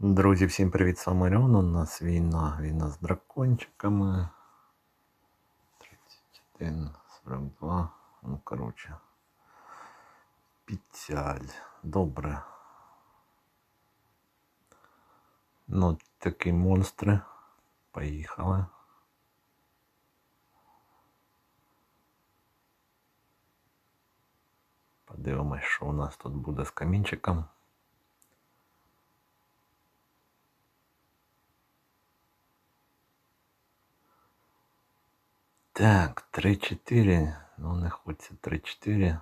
Друзі, всім привіт, саме Рьон. У нас війна, війна з дракончиками. 31, 42. Ну, коротше. Піцяль. Добре. Ну, такі монстри. Поїхали. Подивимось, що у нас тут буде з камінчиком. Так, 3-4. Ну, не хочеться 3-4.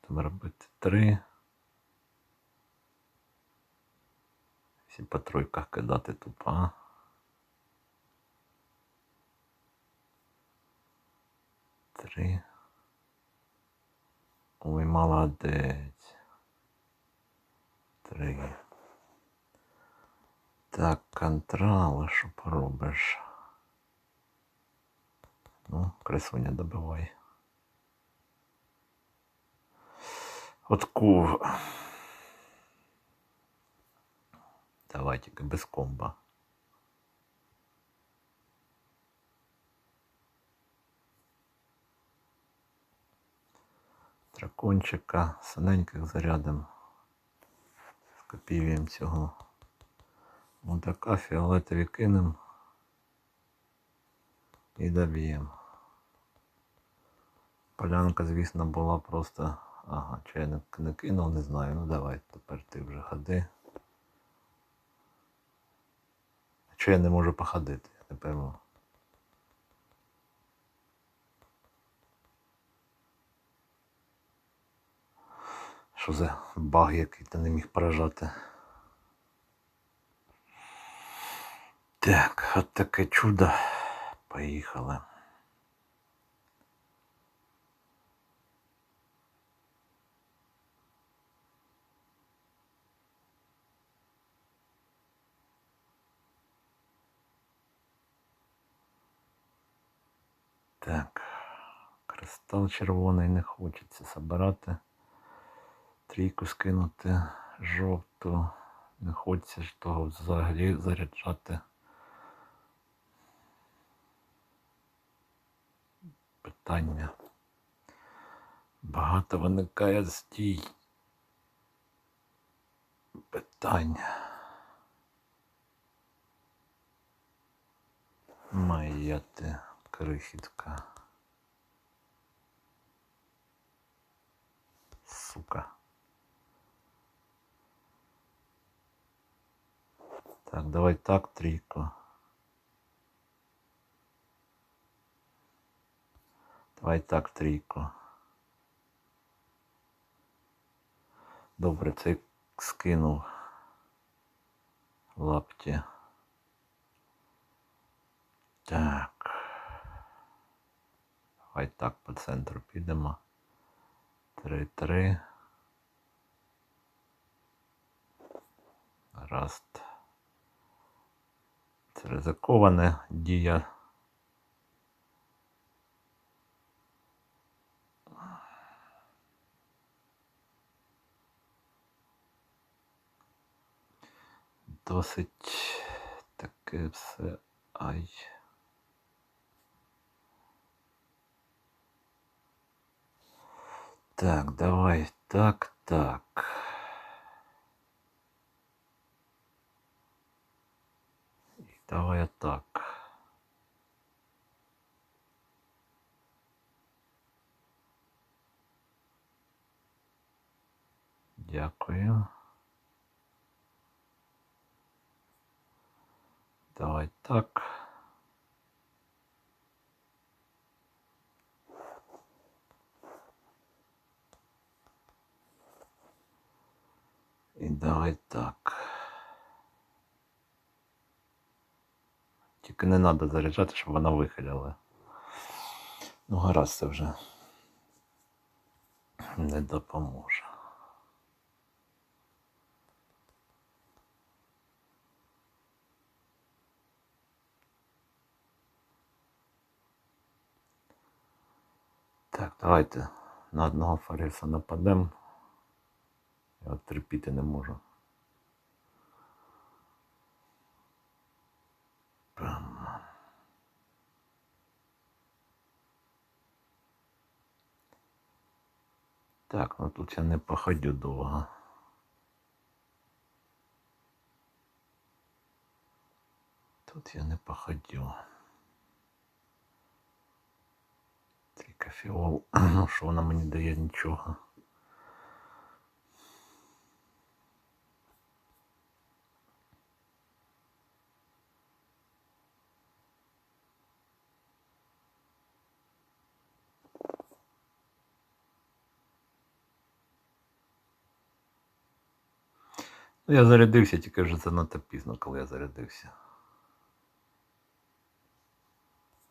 Треба робити 3. Всі по тройках кидати тупо, а? Три. Ой, молодець. Три. Так, контрали, що поробиш? Ну, красуня добивай. От кув. Давай тільки без комба. Дракончика, синеньких зарядом. Скопіюємо цього. Мудака фіолетові кинем. І доб'ємо. Полянка, звісно, була просто. Ага, я не, кинув, не знаю. Ну давай, тепер ти вже ходи. Чи я не можу походити, пойму. Що за баг, який ти не міг поражати? Так, от таке чудо. Поїхали. Так, кристал червоний не хочеться забирати. Трійку скинути жовту. Не хочеться того взагалі заряджати. Питання. Багато виникає стій. Питання. Моя ти крихітка. Сука. Так, давай так, трійку. Давай так, трійку. Добре, цей скинув лапті. Так. Давай так по центру підемо. Три-три. Раз. Це ризикована дія. Досить таке все. Ай. Так, давай так, так. І давай так. Дякую. Давай так. Давай так. Тільки не треба заряджати, щоб вона вихиляла. Ну, гаразд це вже не допоможе. Так, давайте на одного Фаріса нападемо. Я терпіти не можу. Так, ну тут я не походю довго. Тут я не походю. Трикофіол, ну що вона мені дає нічого. Ну, я зарядився, тільки вже занадто пізно, коли я зарядився.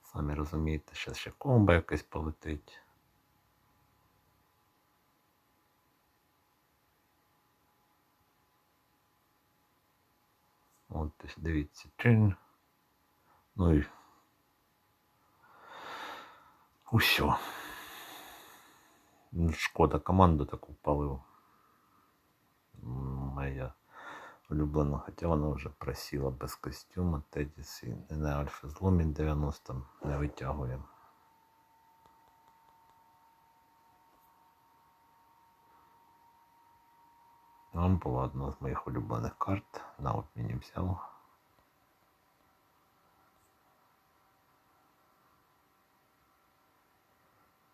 Самі розумієте, зараз ще комба якась полетить. От дивіться, чин. Ну і. Ну, Шкода команду таку палив. Моя улюблена, хоча вона вже просіла без костюма Тедіс і на альфа зломі 90 не витягує. Вам була одна з моїх улюблених карт. На обміні взяв.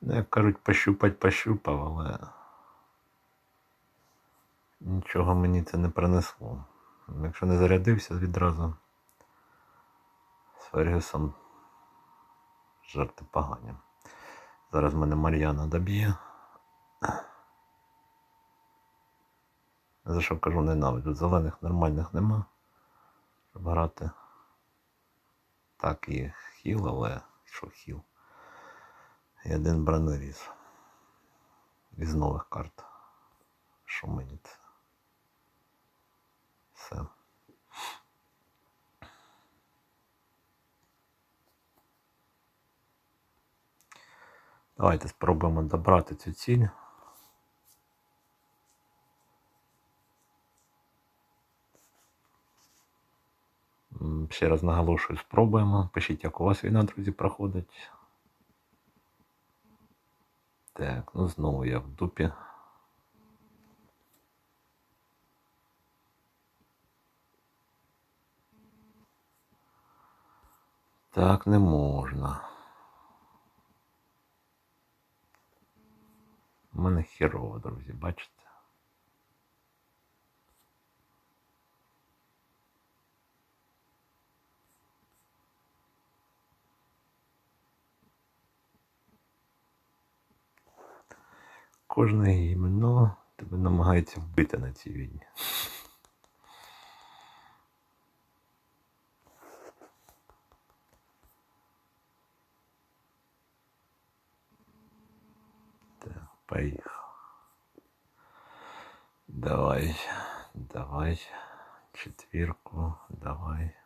Ну, як кажуть, пощупать пощупав, але нічого мені це не принесло. Якщо не зарядився відразу з Фергюсом жарти погані. Зараз мене Мар'яна доб'є. За що кажу ненавиджу. Зелених нормальних нема. Щоб грати. Так і хіл, але що хіл. І один бронеріз. Із нових карт. Що мені це? Все. Давайте спробуємо добрати цю ціль. Ще раз наголошую, спробуємо. Пишіть, як у вас війна, друзі, проходить. Так, ну знову я в дупі. Так не можна. У мене херово, друзі, бачите? Кожне гімно тебе намагається вбити на цій війні. Так, поїхав. Давай, давай. Четвірку, давай.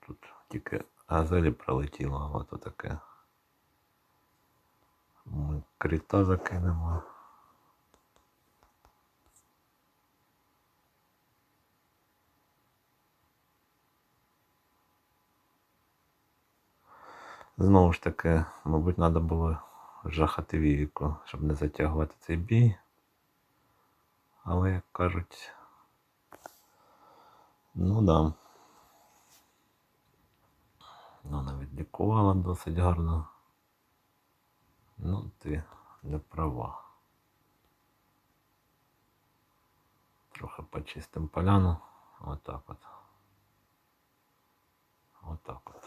Тут тільки газелі пролетіло, а то таке. Ми крита закинемо. Знову ж таки, мабуть, треба було жахати віку, щоб не затягувати цей бій. Але, як кажуть, ну да. Вона відлікувала досить гарно. Ну, ти не права. Трохи почистим поляну. Отак от. Отак от.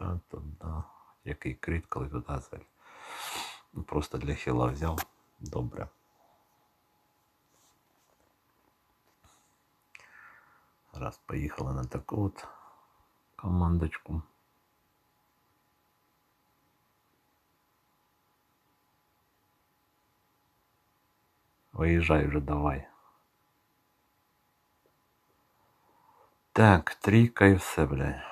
Крита туди. Який крит, коли туди зель. Ну, Просто для хіла взяв. Добре. Раз поїхали на таку от командочку. Виїжджай вже давай. Так, трійка і все, блядь.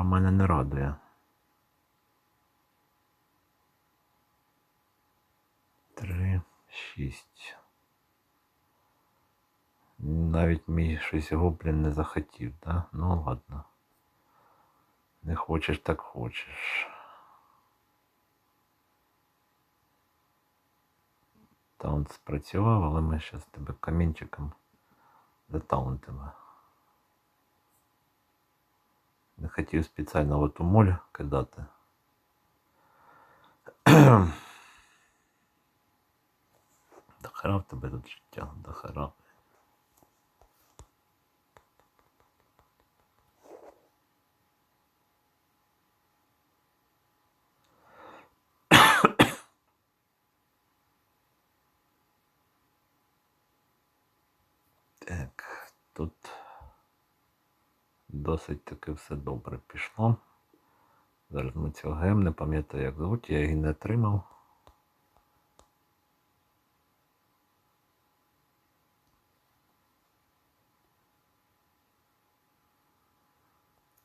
Ну, мене не радує. Три, шість. Навіть мій щось гоблін не захотів, да? Ну ладно. Не хочеш, так хочеш. Таунт спрацював, але ми зараз тебе камінчиком затаунтимо. Хотів спеціально в оту моль кидати. Дохера в тебе тут життя, дохера. Так, тут досить таки все добре пішло. Зараз ми цього гем, не пам'ятаю, як звуть, я її не тримав.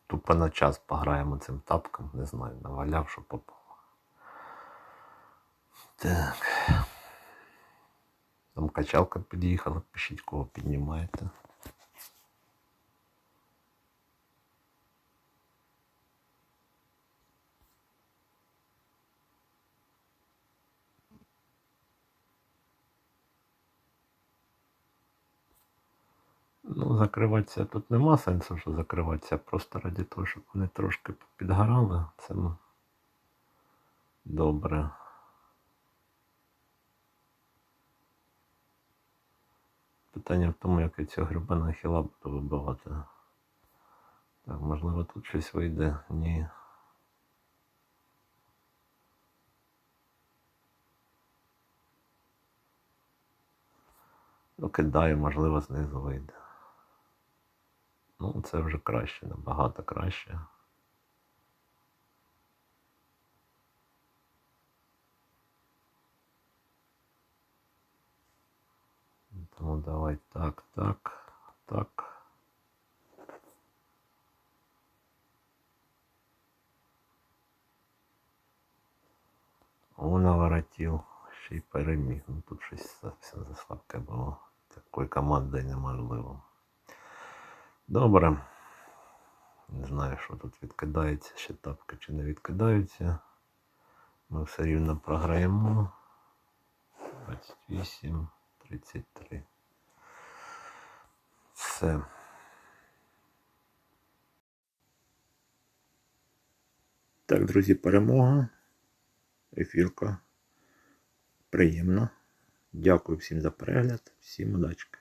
Тупо на час пограємо цим тапком, не знаю, наваляв, що попав. Так. Там качалка під'їхала, пишіть, кого піднімаєте. Ну, закриватися тут нема сенсу, що закриватися, просто раді того, щоб вони трошки підгорали. Це м, добре. Питання в тому, як я цього гриба на хіла буду вибивати. Так, можливо, тут щось вийде. Ні. Ну, кидаю, можливо, знизу вийде. Ну, це вже краще, набагато краще. Тому давай так, так, так. О, наворотів, ще й переміг. Ну тут щось зовсім заслабке було. Такої команди неможливо. Добре. Не знаю, що тут відкидається, ще тапки чи не відкидаються. Ми все рівно програємо. 28, 33. Все. Так, друзі, перемога. Ефірка. Приємно. Дякую всім за перегляд. Всім удачки.